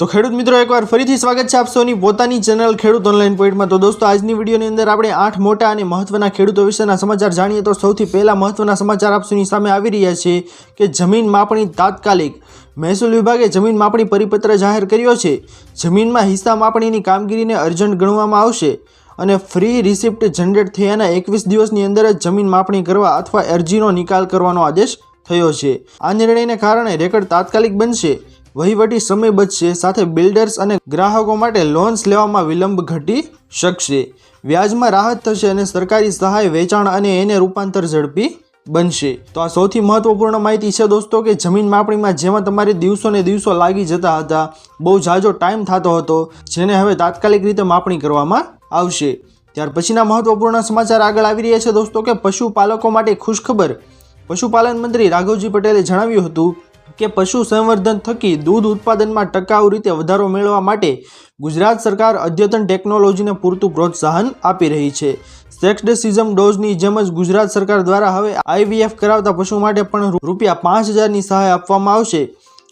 તો ખેડૂત મિત્રો, એકવાર ફરીથી સ્વાગત છે આપ પોતાની ચેનલ ખેડૂત ઓનલાઈન પોઈન્ટમાં. તો દોસ્તો, આજની વિડીયોની અંદર આપણે આઠ મોટા અને મહત્વના ખેડૂતો વિશેના સમાચાર જાણીએ. તો સૌથી પહેલા મહત્વના સમાચાર આપ સૌની સામે આવી રહ્યા છે કે જમીન માપણી તાત્કાલિક. મહેસૂલ વિભાગે જમીન માપણી પરિપત્ર જાહેર કર્યો છે. જમીનમાં હિસ્સા માપણીની કામગીરીને અર્જન્ટ ગણવામાં આવશે અને ફ્રી રિસિપ્ટ જનરેટ થયાના એકવીસ દિવસની અંદર જ જમીન માપણી કરવા અથવા અરજીનો નિકાલ કરવાનો આદેશ થયો છે. આ નિર્ણયને કારણે રેકર્ડ તાત્કાલિક બનશે. વહીવટી સમય બચશે, સાથે બિલ્ડર્સ અને ગ્રાહકો માટે લોન્સ લેવામાં વિલંબ ઘટી શકશે. વ્યાજમાં રાહત થશે અને સરકારી સહાય, વેચાણ અને એને રૂપાંતર ઝડપી બનશે. તો આ સૌથી મહત્વપૂર્ણ માહિતી છે દોસ્તો કે જમીન માપણીમાં જેમાં તમારે દિવસો ને દિવસો લાગી જતા હતા, બહુ ઝાઝો ટાઈમ થતો હતો, જેને હવે તાત્કાલિક રીતે માપણી કરવામાં આવશે. ત્યાર પછીના મહત્વપૂર્ણ સમાચાર આગળ આવી રહ્યા છે દોસ્તો કે પશુપાલકો માટે ખુશખબર. પશુપાલન મંત્રી રાઘવજી પટેલે જણાવ્યું હતું કે પશુ સંવર્ધન થકી દૂધ ઉત્પાદનમાં ટકાઉ રીતે વધારો મેળવવા માટે ગુજરાત સરકાર અદ્યતન ટેકનોલોજીને પૂરતું પ્રોત્સાહન આપી રહી છે. સેક્સડેસિઝમ ડોઝની જેમ જ ગુજરાત સરકાર દ્વારા હવે આઈવીએફ કરાવતા પશુ માટે પણ રૂપિયા પાંચ હજારની સહાય આપવામાં આવશે.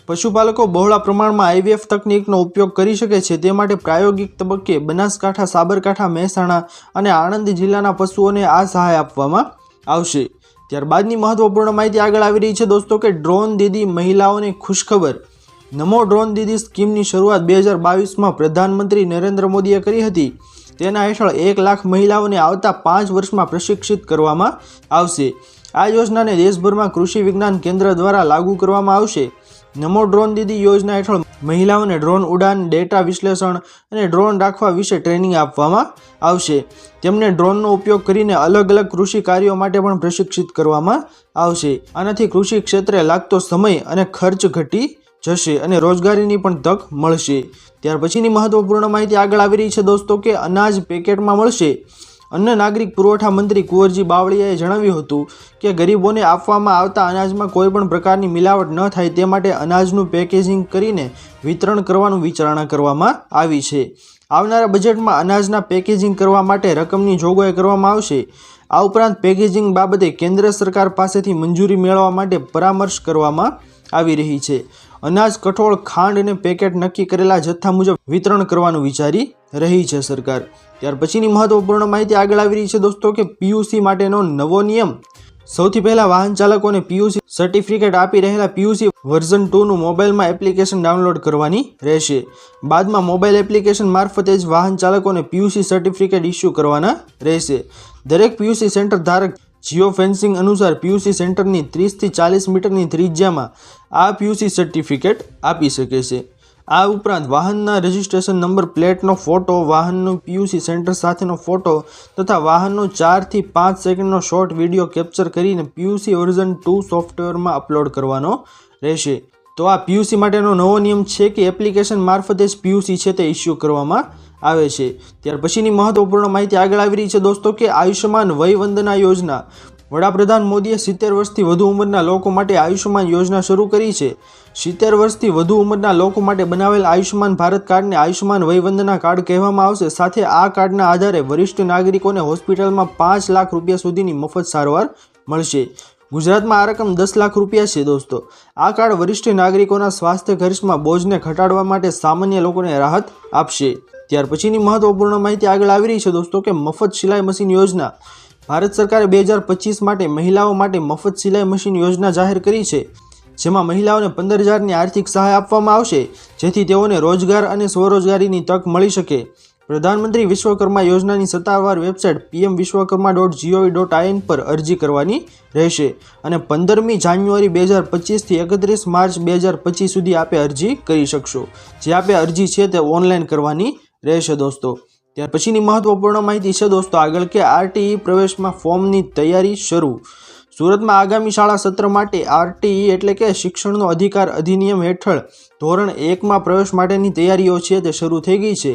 પશુપાલકો બહોળા પ્રમાણમાં આઈવીએફ તકનીકનો ઉપયોગ કરી શકે છે. તે માટે પ્રાયોગિક તબક્કે બનાસકાંઠા, સાબરકાંઠા, મહેસાણા અને આણંદ જિલ્લાના પશુઓને આ સહાય આપવામાં આવશે. ત્યારબાદની મહત્વપૂર્ણ માહિતી આગળ આવી રહી છે દોસ્તો કે ડ્રોન દીદી મહિલાઓને ખુશખબર. નમો ડ્રોન દીદી સ્કીમની શરૂઆત બે હજાર બાવીસમાં પ્રધાનમંત્રી નરેન્દ્ર મોદીએ કરી હતી. તેના હેઠળ એક લાખ મહિલાઓને આવતા પાંચ વર્ષમાં પ્રશિક્ષિત કરવામાં આવશે. આ યોજનાને દેશભરમાં કૃષિ વિજ્ઞાન કેન્દ્ર દ્વારા લાગુ કરવામાં આવશે. નમો ડ્રોન દીદી યોજના હેઠળ મહિલાઓને ડ્રોન ઉડાન, ડેટા વિશ્લેષણ અને ડ્રોન રાખવા વિશે ટ્રેનિંગ આપવામાં આવશે. તેમને ડ્રોનનો ઉપયોગ કરીને અલગ અલગ કૃષિ કાર્યો માટે પણ પ્રશિક્ષિત કરવામાં આવશે. આનાથી કૃષિ ક્ષેત્રે લાગતો સમય અને ખર્ચ ઘટી જશે અને રોજગારીની પણ તક મળશે. ત્યાર પછીની મહત્વપૂર્ણ માહિતી આગળ આવી રહી છે દોસ્તો કે અનાજ પેકેટમાં મળશે. અન્ન નાગરિક પુરવઠા મંત્રી કુંવરજી બાવળિયાએ જણાવ્યું હતું કે ગરીબોને આપવામાં આવતા અનાજમાં કોઈપણ પ્રકારની મિલાવટ ન થાય તે માટે અનાજનું પેકેજિંગ કરીને વિતરણ કરવાનું વિચારણા કરવામાં આવી છે. આવનારા બજેટમાં અનાજના પેકેજિંગ કરવા માટે રકમની જોગવાઈ કરવામાં આવશે. આ ઉપરાંત પેકેજિંગ બાબતે કેન્દ્ર સરકાર પાસેથી મંજૂરી મેળવવા માટે પરામર્શ કરવામાં આવી રહી છે. અનાજ, કઠોળ, ખાંડ અને પેકેટ નક્કી કરેલા જથ્થા મુજબ વિતરણ કરવાનું વિચારી રહી છે સરકાર. ત્યાર પછીની મહત્વપૂર્ણ માહિતી આગળ આવી રહી છે દોસ્તો કે પીયુસી માટેનો નવો નિયમ. સૌથી પહેલા વાહન ચાલકોને પીયુસી સર્ટિફિકેટ આપી રહેલા પીયુસી વર્ઝન ટુનું મોબાઈલમાં એપ્લિકેશન ડાઉનલોડ કરવાની રહેશે. બાદમાં મોબાઈલ એપ્લિકેશન મારફતે જ વાહન ચાલકોને પીયુસી સર્ટિફિકેટ ઇસ્યુ કરવાના રહેશે. દરેક પીયુસી સેન્ટર ધારક જીઓ ફેન્સિંગ અનુસાર પીયુસી સેન્ટરની ત્રીસથી ચાલીસ મીટરની ત્રિજ્યામાં આ પીયુસી સર્ટિફિકેટ આપી શકે છે. આ ઉપરાંત વાહનના રજિસ્ટ્રેશન નંબર, પ્લેટનો ફોટો, વાહનનું પીયુસી સેન્ટર સાથેનો ફોટો તથા વાહનનો ચારથી પાંચ સેકન્ડનો શોર્ટ વીડિયો કેપ્ચર કરીને પીયુસી વર્ઝન ટુ સોફ્ટવેરમાં અપલોડ કરવાનો રહેશે. તો આ પીયુસી માટેનો નવો નિયમ છે કે એપ્લિકેશન મારફતે જ પીયુસી છે તે ઇસ્યુ કરવામાં આવે છે. ત્યાર પછીની મહત્વપૂર્ણ માહિતી આગળ આવી રહી છે દોસ્તો કે આયુષ્યમાન વય વંદના યોજના. વડાપ્રધાન મોદીએ સિત્તેર વર્ષથી વધુ ઉંમરના લોકો માટે આયુષ્યમાન યોજના શરૂ કરી છે. સિત્તેર વર્ષથી વધુ ઉંમરના લોકો માટે બનાવેલ આયુષ્યમાન ભારત કાર્ડને આયુષ્યમાન વયવંદના કાર્ડ કહેવામાં આવશે. સાથે આ કાર્ડના આધારે વરિષ્ઠ નાગરિકોને હોસ્પિટલમાં પાંચ લાખ રૂપિયા સુધીની મફત સારવાર મળશે. ગુજરાતમાં આ રકમ દસ લાખ રૂપિયા છે દોસ્તો. આ કાર્ડ વરિષ્ઠ નાગરિકોના સ્વાસ્થ્ય ખર્ચમાં બોજને ઘટાડવા માટે સામાન્ય લોકોને રાહત આપશે. ત્યાર પછીની મહત્વપૂર્ણ માહિતી આગળ આવી રહી છે દોસ્તો કે મફત સિલાઈ મશીન યોજના. ભારત સરકારે બે હજાર પચીસ માટે મહિલાઓ માટે મફત સિલાઈ મશીન યોજના જાહેર કરી છે. જેમાં મહિલાઓને પંદર હજારની આર્થિક સહાય આપવામાં આવશે, જેથી તેઓને રોજગાર અને સ્વરોજગારીની તક મળી શકે. પ્રધાનમંત્રી વિશ્વકર્મા યોજનાની સત્તાવાર website PM Vishwakarma dot GOV dot IN પર અરજી કરવાની રહેશે અને પંદરમી જાન્યુઆરી બે હજાર પચીસથી એકત્રીસ માર્ચ બે હજાર પચીસ સુધી આપે અરજી કરી શકશો. જે આપે અરજી છે તે ઓનલાઈન કરવાની રહેશે દોસ્તો. ત્યાર પછીની મહત્વપૂર્ણ માહિતી છે દોસ્તો આગળ કે આરટીઈ પ્રવેશમાં ફોર્મની તૈયારી શરૂ. સુરતમાં આગામી શાળા સત્ર માટે આરટીઈ એટલે કે શિક્ષણનો અધિકાર અધિનિયમ હેઠળ ધોરણ એકમાં પ્રવેશ માટેની તૈયારીઓ છે તે શરૂ થઈ ગઈ છે.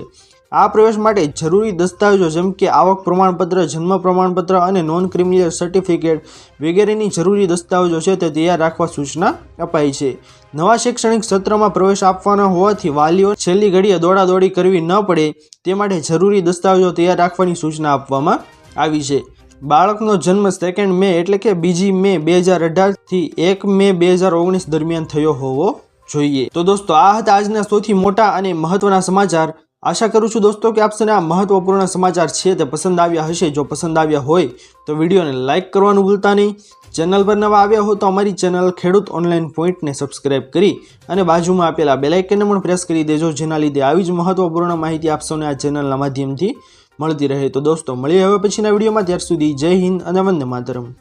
આ પ્રવેશ માટે જરૂરી દસ્તાવેજો જેમ કે આવક પ્રમાણપત્ર, જન્મ પ્રમાણપત્ર અને નોન ક્રિમિનલ સર્ટિફિકેટ વગેરેની જરૂરી દસ્તાવેજો છે તે તૈયાર રાખવા સૂચના અપાઈ છે. નવા શૈક્ષણિક સત્રમાં પ્રવેશ આપવાના હોવાથી વાલીઓ છેલ્લી ઘડીએ દોડાદોડી કરવી ન પડે તે માટે જરૂરી દસ્તાવેજો તૈયાર રાખવાની સૂચના આપવામાં આવી છે. બાળકનો જન્મ સેકન્ડ મે એટલે કે બીજી મે બે હજાર અઢારથી એક મે બે હજાર ઓગણીસ દરમિયાન થયો હોવો જોઈએ. તો દોસ્તો, આ હતા આજના સૌથી મોટા અને મહત્વના સમાચાર. આશા કરું છું દોસ્તો કે આપને આ મહત્વપૂર્ણ સમાચાર છે તે પસંદ આવ્યા હશે. જો પસંદ આવ્યા હોય તો વિડીયોને લાઇક કરવાનું ભૂલતા નહીં. ચેનલ પર નવા આવ્યા હો તો અમારી ચેનલ ખેડૂત ઓનલાઈન પોઈન્ટને સબસ્ક્રાઇબ કરી અને બાજુમાં આપેલા બેલાઇકનને પણ પ્રેસ કરી દેજો, જેના લીધે આવી જ મહત્વપૂર્ણ માહિતી આપશોને આ ચેનલના માધ્યમથી મળતી રહે. તો દોસ્તો, મળીએ હવે પછીના વિડીયોમાં. ત્યાર સુધી જય હિન્દ અને વંદે માતરમ.